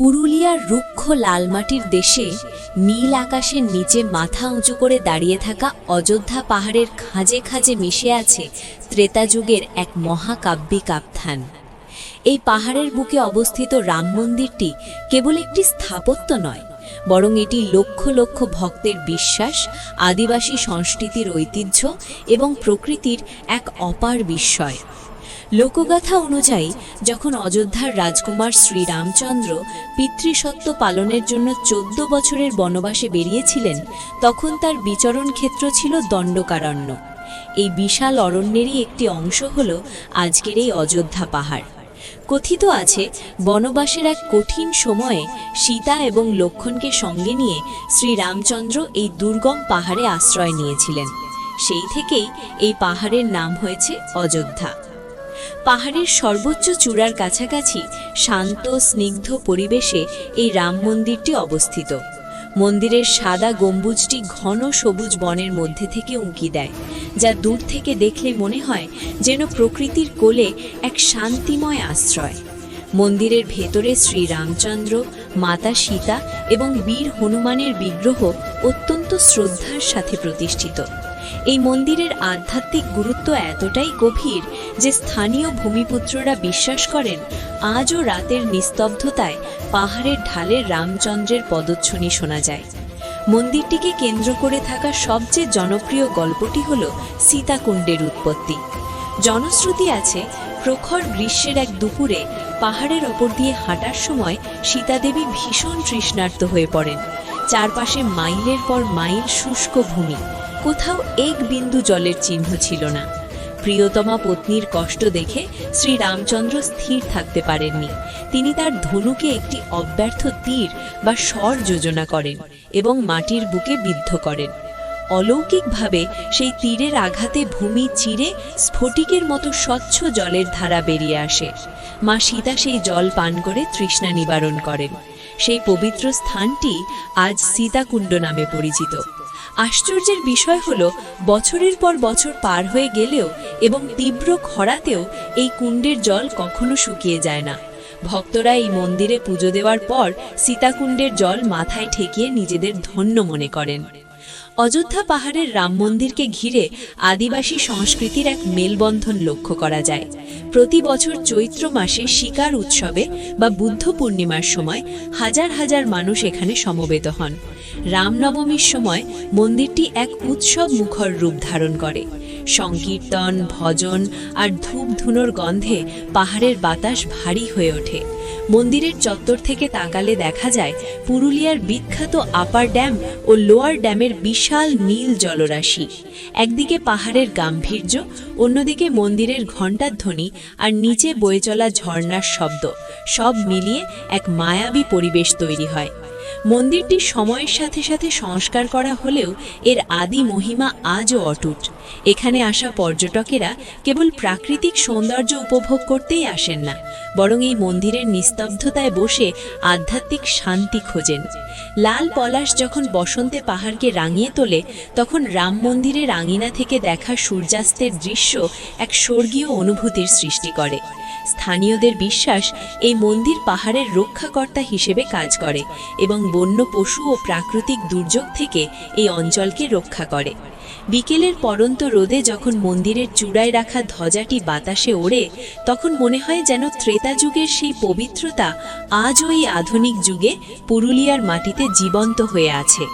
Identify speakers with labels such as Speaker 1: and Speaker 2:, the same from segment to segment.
Speaker 1: পুরুলিয়ার রুক্ষ লালমাটির দেশে নীল আকাশের নিচে মাথা উঁচু করে দাঁড়িয়ে থাকা অযোধ্যা পাহাড়ের খাঁজে খাঁজে মিশে আছে ত্রেতা যুগের এক মহাকাব্যিক আখ্যান। এই পাহাড়ের বুকে অবস্থিত রাম মন্দিরটি কেবল একটি স্থাপত্য নয়, বরং এটি লক্ষ লক্ষ ভক্তের বিশ্বাস, আদিবাসী সংস্কৃতির ঐতিহ্য এবং প্রকৃতির এক অপার বিস্ময়। লোকগাথা অনুযায়ী, যখন অযোধ্যার রাজকুমার শ্রীরামচন্দ্র পিতৃসত্ব পালনের জন্য চোদ্দ বছরের বনবাসে বেরিয়েছিলেন, তখন তার বিচরণ ক্ষেত্র ছিল দণ্ডকারণ্য। এই বিশাল অরণ্যেরই একটি অংশ হল আজকের এই অযোধ্যা পাহাড়। কথিত আছে, বনবাসের এক কঠিন সময়ে সীতা এবং লক্ষণকে সঙ্গে নিয়ে শ্রীরামচন্দ্র এই দুর্গম পাহাড়ে আশ্রয় নিয়েছিলেন। সেই থেকেই এই পাহাড়ের নাম হয়েছে অযোধ্যা। পাহাড়ের সর্বোচ্চ চূড়ার কাছাকাছি শান্ত, স্নিগ্ধ পরিবেশে এই রাম মন্দিরটি অবস্থিত। মন্দিরের সাদা গম্বুজটি ঘন সবুজ বনের মধ্যে থেকে উঁকি দেয়, যা দূর থেকে দেখলে মনে হয় যেন প্রকৃতির কোলে এক শান্তিময় আশ্রয়। মন্দিরের ভেতরে শ্রীরামচন্দ্র মাতা সীতা এবং বীর হনুমানের বিগ্রহ অত্যন্ত শ্রদ্ধার সাথে প্রতিষ্ঠিত। এই মন্দিরের আধ্যাত্মিক গুরুত্ব এতটাই গভীর যে স্থানীয় ভূমিপুত্ররা বিশ্বাস করেন, আজও রাতের নিস্তব্ধতায় পাহাড়ের ঢালে রামচন্দ্রের পদচ্ছনি শোনা যায়। মন্দিরটিকে কেন্দ্র করে থাকা সবচেয়ে জনপ্রিয় গল্পটি হল সীতাকুণ্ডের উৎপত্তি। জনশ্রুতি আছে, প্রখর গ্রীষ্মের এক দুপুরে পাহাড়ের ওপর দিয়ে হাঁটার সময় সীতাদেবী ভীষণ তৃষ্ণার্ত হয়ে পড়েন। চারপাশে মাইলের পর মাইল শুষ্ক ভূমি। কোথাও এক বিন্দু জলের চিহ্ন ছিল না। প্রিয়তমা পত্নীর কষ্ট দেখে শ্রী রামচন্দ্র স্থির থাকতে পারেননি। তিনি তার ধনুকে একটি অব্যর্থ তীর বা স্বর যোজনা করেন এবং মাটির বুকে বিদ্ধ করেন। অলৌকিকভাবে সেই তীরের আঘাতে ভূমি চিরে স্ফটিকের মতো স্বচ্ছ জলের ধারা বেরিয়ে আসে। মা সীতা সেই জল পান করে তৃষ্ণা নিবারণ করেন। সেই পবিত্র স্থানটি আজ সীতাকুণ্ড নামে পরিচিত। আশ্চর্যের বিষয় হল, বছরের পর বছর পার হয়ে গেলেও এবং তীব্র খরাতেও এই কুণ্ডের জল কখনো শুকিয়ে যায় না। ভক্তরা এই মন্দিরে পুজো দেওয়ার পর সীতাকুণ্ডের জল মাথায় ঠেকিয়ে নিজেদের ধন্য মনে করেন। অযোধ্যা পাহাড়ের রাম মন্দিরকে ঘিরে আদিবাসী সংস্কৃতির এক মেলবন্ধন লক্ষ্য করা যায়। প্রতি বছর চৈত্র মাসে শিকার উৎসবে বা বুদ্ধ পূর্ণিমার সময় হাজার হাজার মানুষ এখানে সমবেত হন। রামনবমীর সময় মন্দিরটি এক উৎসব মুখর রূপ ধারণ করে। সংকীর্তন, ভজন আর ধূপ ধুনোর গন্ধে পাহাড়ের বাতাস ভারী হয়ে ওঠে। মন্দিরের চত্বর থেকে তাকালে দেখা যায় পুরুলিয়ার বিখ্যাত আপার ড্যাম ও লোয়ার ড্যামের বিশাল নীল জলরাশি। একদিকে পাহাড়ের গাম্ভীর্য, অন্যদিকে মন্দিরের ঘণ্টার ধ্বনি আর নিচে বয়ে চলা ঝর্ণার শব্দ। সব মিলিয়ে এক মায়াবী পরিবেশ তৈরি হয়। মন্দিরটি সময়ের সাথে সাথে সংস্কার করা হলেও এর আদি মহিমা আজও অটুট। এখানে আসা পর্যটকেরা কেবল প্রাকৃতিক সৌন্দর্য উপভোগ করতেই আসেন না। বরং এই মন্দিরের নিস্তব্ধতায় বসে আধ্যাত্মিক শান্তি খোঁজেন। লাল পলাশ যখন বসন্তে পাহাড়কে রাঙিয়ে তোলে, তখন রাম মন্দিরের আঙিনা থেকে দেখা সূর্যাস্তের দৃশ্য এক স্বর্গীয় অনুভূতির সৃষ্টি করে। স্থানীয়দের বিশ্বাস, এই মন্দির পাহাড়ের রক্ষাকর্তা হিসেবে কাজ করে এবং বন্য পশু ও প্রাকৃতিক দুর্যোগ থেকে এই অঞ্চলকে রক্ষা করে। বিকেলের পরন্ত রোদে যখন মন্দিরের চূড়ায় রাখা ধ্বজাটি বাতাসে ওড়ে, তখন মনে হয় যেন ত্রেতা যুগের সেই পবিত্রতা আজও এই আধুনিক যুগে পুরুলিয়ার মাটিতে জীবন্ত হয়ে আছে।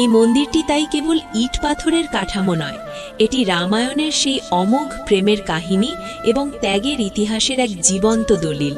Speaker 1: এই মন্দিরটি তাই কেবল ইট পাথরের কাঠামো নয়, এটি রামায়ণের সেই অমোঘ প্রেমের কাহিনী এবং ত্যাগের ইতিহাসের এক জীবন্ত দলিল।